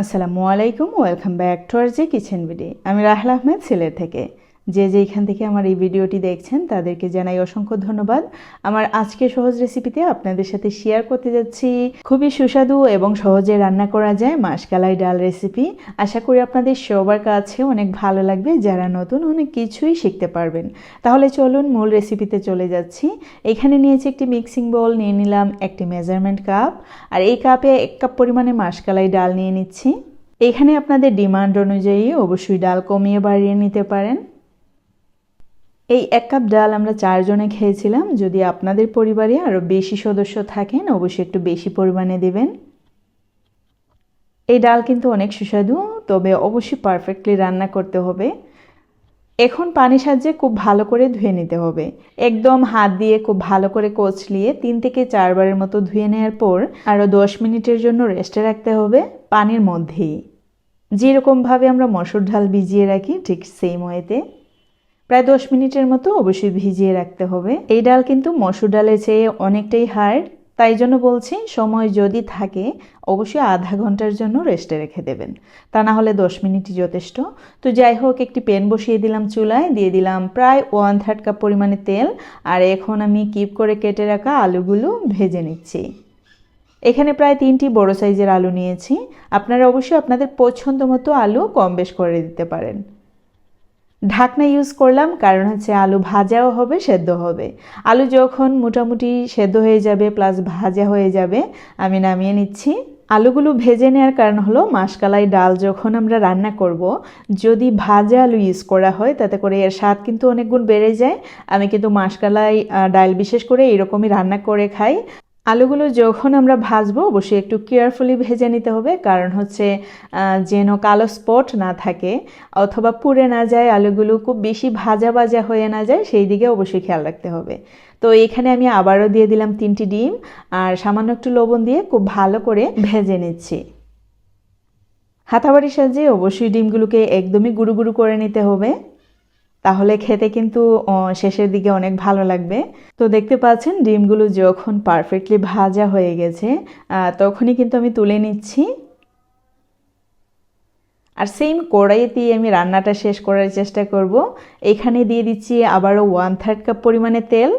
আসসালামু আলাইকুম welcome back to R G kitchen BD. আমি রাহেল আহমেদ সিলেট থেকে। যে যেখান থেকে আমার এই ভিডিওটি দেখছেন, তাদেরকে জানাই অসংখ্য ধন্যবাদ। আমার আজকে সহজ রেসিপিতে আপনাদের সাথে শেয়ার করতে যাচ্ছি। খুবই সুস্বাদু এবং সহজে রান্না করা যায় মাসকালাই ডাল রেসিপি। আশা করি আপনাদের সবার কাছে অনেক ভালো লাগবে, যারা নতুন অনেক কিছুই শিখতে পারবেন। তাহলে চলুন মূল রেসিপিতে চলে যাচ্ছি। এখানে নিয়েছি একটি মিক্সিং বোল, নিয়ে নিলাম একটি মেজারমেন্ট কাপ। আর এই কাপে এক কাপ পরিমাণে মাসকালাই ডাল নিয়ে নিচ্ছি। এখানে আপনাদের ডিমান্ড অনুযায়ী অবশ্যই ডাল কমিয়ে বাড়িয়ে নিতে পারেন। এই এক কাপ ডাল আমরা চারজনে খেয়েছিলাম। যদি আপনাদের পরিবারে আরও বেশি সদস্য থাকেন, অবশ্যই একটু বেশি পরিমাণে দেবেন। এই ডাল কিন্তু অনেক সুস্বাদু, তবে অবশ্যই পারফেক্টলি রান্না করতে হবে। এখন পানি সাহায্যে খুব ভালো করে ধুয়ে নিতে হবে। একদম হাত দিয়ে খুব ভালো করে কচলিয়ে তিন থেকে চারবারের মতো ধুয়ে নেওয়ার পর আরও দশ মিনিটের জন্য রেস্টে রাখতে হবে পানির মধ্যেই। যেরকমভাবে আমরা মসুর ডাল ভিজিয়ে রাখি, ঠিক সেম ওয়েতে প্রায় দশ মিনিটের মতো অবশ্যই ভিজিয়ে রাখতে হবে। এই ডাল কিন্তু মসুর ডালের চেয়ে অনেকটাই হার্ড, তাই জন্য বলছি সময় যদি থাকে, অবশ্যই আধা ঘণ্টার জন্য রেস্টে রেখে দেবেন। তা না হলে দশ মিনিটই যথেষ্ট। তো যাই হোক, একটি প্যান বসিয়ে দিলাম চুলায়, দিয়ে দিলাম প্রায় ওয়ান থার্ড কাপ পরিমাণে তেল, আর এখন আমি কিপ করে কেটে রাখা আলুগুলো ভেজে নিচ্ছি। এখানে প্রায় তিনটি বড় সাইজের আলু নিয়েছি। আপনারা অবশ্যই আপনাদের পছন্দ মতো আলু কম বেশ করে দিতে পারেন। ঢাকনা ইউজ করলাম, কারণ হচ্ছে আলু ভাজাও হবে, সেদ্ধ হবে। আলু যখন মোটামুটি সেদ্ধ হয়ে যাবে প্লাস ভাজা হয়ে যাবে, আমি নামিয়ে নিচ্ছি। আলুগুলো ভেজে নেওয়ার কারণ হলো, মাসকালাই ডাল যখন আমরা রান্না করব, যদি ভাজা আলু ইউজ করা হয়, তাতে করে এর স্বাদ কিন্তু অনেক গুণ বেড়ে যায়। আমি কিন্তু মাসকালাই ডাল বিশেষ করে এরকমই রান্না করে খাই। আলুগুলো যখন আমরা ভাজবো, অবশ্যই একটু কেয়ারফুলি ভেজে নিতে হবে। কারণ হচ্ছে যেন কালো স্পট না থাকে, অথবা পুড়ে না যায়, আলুগুলো খুব বেশি ভাজা ভাজা হয়ে না যায়, সেই দিকে অবশ্যই খেয়াল রাখতে হবে। তো এখানে আমি আবারও দিয়ে দিলাম তিনটি ডিম, আর সামান্য একটু লবণ দিয়ে খুব ভালো করে ভেজে নিচ্ছি। হাতাবাড়ির সাহায্যে অবশ্যই ডিমগুলোকে একদমই গুঁড়ো গুঁড়ো করে নিতে হবে। তাহলে খেতে কিন্তু শেষের দিকে অনেক ভালো লাগবে। তো দেখতে পাচ্ছেন ডিমগুলো যখন পারফেক্টলি ভাজা হয়ে গেছে তখনই কিন্তু আমি তুলে নিচ্ছি। আর সেম কড়াইতেই আমি রান্নাটা শেষ করার চেষ্টা করব। এখানে দিয়ে দিচ্ছি আবারও ওয়ান থার্ড কাপ পরিমাণে তেল।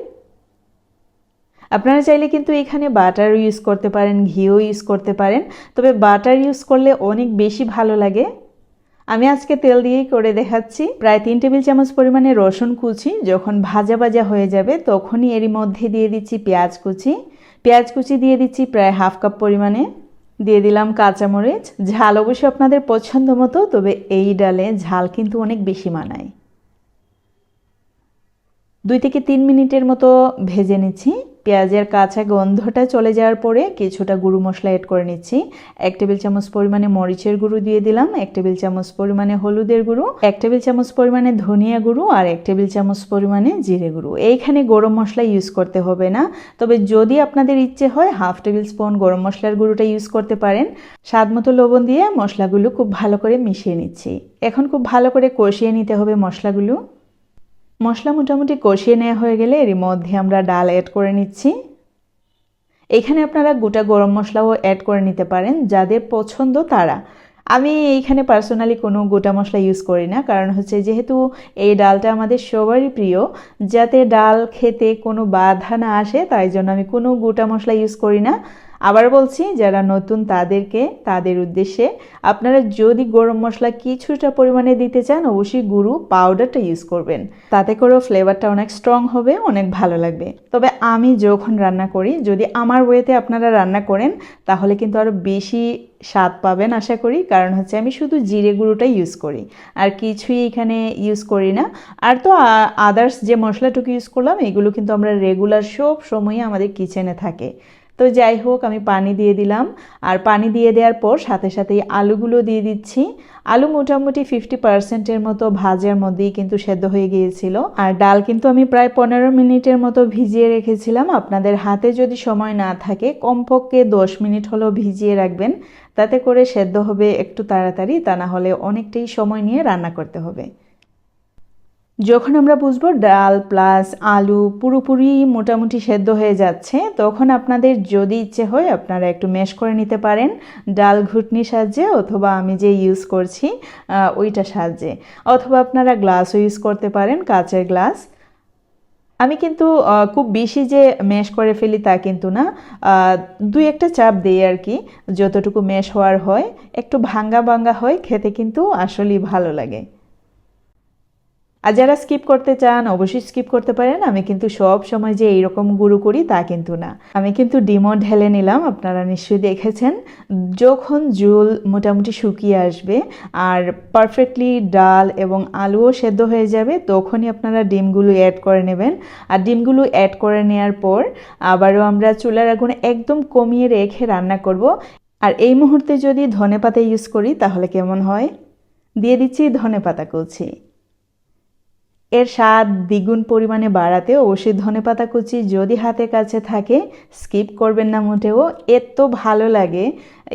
আপনারা চাইলে কিন্তু এখানে বাটার ইউজ করতে পারেন, ঘিও ইউজ করতে পারেন। তবে বাটার ইউজ করলে অনেক বেশি ভালো লাগে। আমি আজকে তেল দিয়েই করে দেখাচ্ছি। প্রায় তিন টেবিল চামচ পরিমাণে রসুন কুচি, যখন ভাজা ভাজা হয়ে যাবে তখনই এরই মধ্যে দিয়ে দিচ্ছি পেঁয়াজ কুচি। পেঁয়াজ কুচি দিয়ে দিচ্ছি প্রায় হাফ কাপ পরিমাণে। দিয়ে দিলাম কাঁচামরিচ। ঝাল অবশ্যই আপনাদের পছন্দ মতো, তবে এই ডালে ঝাল কিন্তু অনেক বেশি মানায়। দুই থেকে তিন মিনিটের মতো ভেজে নিচ্ছি। পেঁয়াজের কাঁচা গন্ধটা চলে যাওয়ার পরে কিছুটা গুঁড়ো মশলা অ্যাড করে নিচ্ছি। এক টেবিল চামচ পরিমাণে মরিচের গুঁড়ো দিয়ে দিলাম, এক টেবিল চামচ পরিমাণে হলুদের গুঁড়ো, এক টেবিল চামচ পরিমাণে ধনিয়া গুঁড়ো আর এক টেবিল চামচ পরিমাণে জিরে গুঁড়ো। এইখানে গরম মশলা ইউজ করতে হবে না, তবে যদি আপনাদের ইচ্ছে হয় হাফ টেবিল স্পুন গরম মশলার গুঁড়োটা ইউজ করতে পারেন। স্বাদ মতো লবণ দিয়ে মশলাগুলো খুব ভালো করে মিশিয়ে নিচ্ছি। এখন খুব ভালো করে কষিয়ে নিতে হবে মশলাগুলো। মশলা মোটামুটি কষিয়ে নেওয়া হয়ে গেলে এর মধ্যে আমরা ডাল অ্যাড করে নিচ্ছি। এখানে আপনারা গোটা গরম মশলাও অ্যাড করে নিতে পারেন, যাদের পছন্দ তারা। আমি এইখানে পার্সোনালি কোনো গোটা মশলা ইউজ করি না, কারণ হচ্ছে যেহেতু এই ডালটা আমাদের সবারই প্রিয়, যাতে ডাল খেতে কোনো বাধা না আসে, তাই জন্য আমি কোনো গোটা মশলা ইউজ করি না। আবার বলছি, যারা নতুন তাদেরকে, তাদের উদ্দেশ্যে আপনারা যদি গরম মশলা কিছুটা পরিমাণে দিতে চান, অবশ্যই গুরু পাউডারটা ইউজ করবেন। তাতে করেও ফ্লেভারটা অনেক স্ট্রং হবে, অনেক ভালো লাগবে। তবে আমি যখন রান্না করি, যদি আমার ওয়েতে আপনারা রান্না করেন, তাহলে কিন্তু আরও বেশি স্বাদ পাবেন আশা করি। কারণ হচ্ছে আমি শুধু জিরে গুঁড়োটাই ইউজ করি। আর কিছুই এখানে ইউজ করি না। আর তো আদার্স যে মশলাটুকু ইউজ করলাম, এগুলো কিন্তু আমরা রেগুলার সব সময়ই আমাদের কিচেনে থাকে। তো যাই হোক, আমি পানি দিয়ে দিলাম। আর পানি দিয়ে দেওয়ার পর সাথে সাথেই আলুগুলো দিয়ে দিচ্ছি। আলু মোটামুটি ফিফটি পার্সেন্টের মতো ভাজার মধ্যেই কিন্তু সেদ্ধ হয়ে গিয়েছিল। আর ডাল কিন্তু আমি প্রায় পনেরো মিনিটের মতো ভিজিয়ে রেখেছিলাম। আপনাদের হাতে যদি সময় না থাকে, কমপক্ষে দশ মিনিট হলেও ভিজিয়ে রাখবেন। তাতে করে সেদ্ধ হবে একটু তাড়াতাড়ি, তা না হলে অনেকটাই সময় নিয়ে রান্না করতে হবে। যখন আমরা বুঝব ডাল প্লাস আলু পুরোপুরি মোটামুটি সেদ্ধ হয়ে যাচ্ছে, তখন আপনাদের যদি ইচ্ছে হয় আপনারা একটু ম্যাশ করে নিতে পারেন ডাল ঘুটনির সাহায্যে অথবা আমি যে ইউজ করছি ওইটা সাহায্যে। অথবা আপনারা গ্লাসও ইউজ করতে পারেন, কাচের গ্লাস আমি কিন্তু খুব বেশি যে ম্যাশ করে ফেলি তা কিন্তু না। দুই একটা চাপ দিই আর কি, যতটুকু ম্যাশ হওয়ার হয়। একটু ভাঙ্গা ভাঙ্গা হয়, খেতে কিন্তু আসলেই ভালো লাগে। আর যারা স্কিপ করতে চান, অবশ্যই স্কিপ করতে পারেন। আমি কিন্তু সব সময় যে এইরকম গুঁড়ো করি, তা কিন্তু না। আমি কিন্তু ডিমও ঢেলে নিলাম, আপনারা নিশ্চয়ই দেখেছেন। যখন জুল মোটামুটি শুকিয়ে আসবে আর পারফেক্টলি ডাল এবং আলুও সেদ্ধ হয়ে যাবে, তখনই আপনারা ডিমগুলো অ্যাড করে নেবেন। আর ডিমগুলো অ্যাড করে নেওয়ার পর আবারও আমরা চুলার আগুন একদম কমিয়ে রেখে রান্না করব। আর এই মুহূর্তে যদি ধনেপাতা ইউজ করি, তাহলে কেমন হয়? দিয়ে দিচ্ছি ধনেপাতা কুচি এর স্বাদ দ্বিগুণ পরিমাণে বাড়াতে অবশ্যই ধনেপাতা কুচি যদি হাতের কাছে থাকে স্কিপ করবেন না মোটেও। এত ভালো লাগে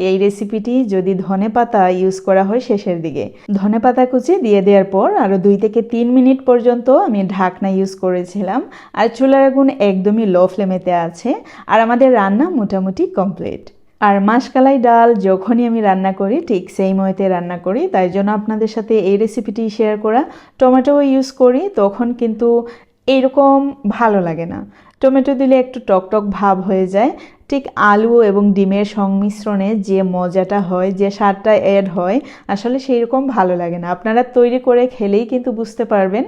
এই রেসিপিটি যদি ধনেপাতা ইউজ করা হয় শেষের দিকে। ধনেপাতা কুচি দিয়ে দেওয়ার পর আরও দুই থেকে তিন মিনিট পর্যন্ত আমি ঢাকনা ইউজ করেছিলাম। আর চুলার আগুন একদমই লো ফ্লেমেতে আছে। আর আমাদের রান্না মোটামুটি কমপ্লিট আর মাসকালাই ডাল যখনই আমি রান্না করি, ঠিক সেই ময়েতে রান্না করি। তাই জন্য আপনাদের সাথে এই রেসিপিটি শেয়ার করা। টমেটো ইউজ করি, তখন কিন্তু এইরকম ভালো লাগে না। টমেটো দিলে একটু টকটক ভাব হয়ে যায়। ঠিক আলু এবং ডিমের সংমিশ্রণে যে মজাটা হয়, যে স্বাদটা অ্যাড হয়, আসলে সেই রকম ভালো লাগে না। আপনারা তৈরি করে খেলেই কিন্তু বুঝতে পারবেন।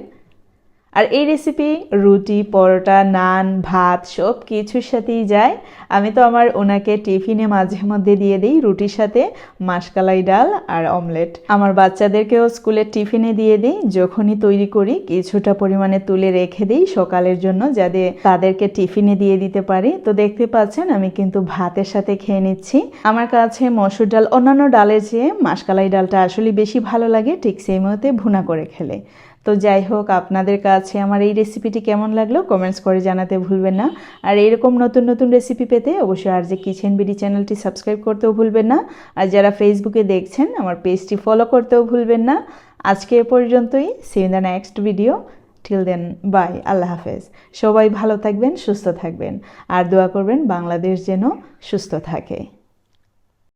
আর এই রেসিপি রুটি, পরোটা, নান, ভাত, সব কিছুর সাথেই যায়। আমি তো আমার ওনাকে টিফিনে মাঝে মধ্যে দিয়ে দিই রুটির সাথে মাসকালাই ডাল আর অমলেট আমার বাচ্চাদেরকেও স্কুলের টিফিনে দিয়ে দিই, যখনই তৈরি করি কিছুটা পরিমাণে তুলে রেখে দিই সকালের জন্য যাতে তাদেরকে টিফিনে দিয়ে দিতে পারি। তো দেখতে পাচ্ছেন আমি কিন্তু ভাতের সাথে খেয়ে নিচ্ছি। আমার কাছে মসুর ডাল, অন্যান্য ডালের চেয়ে মাসকালাই ডালটা আসলে বেশি ভালো লাগে, ঠিক সেই মতে ভুনা করে খেলে। তো যাই হোক, আপনাদের কাছে আমার এই রেসিপিটি কেমন লাগল কমেন্টস করে জানাতে ভুলবেন না। আর এরকম নতুন নতুন রেসিপি পেতে অবশ্যই আর যে কিচেন বিডি চ্যানেলটি সাবস্ক্রাইব করতেও ভুলবেন না। আর যারা ফেসবুকে দেখছেন, আমার পেজটি ফলো করতেও ভুলবেন না। আজকে এ পর্যন্তই। See the next video till then bye আল্লাহ হাফেজ। সবাই ভালো থাকবেন, সুস্থ থাকবেন। আর দোয়া করবেন বাংলাদেশ যেন সুস্থ থাকে।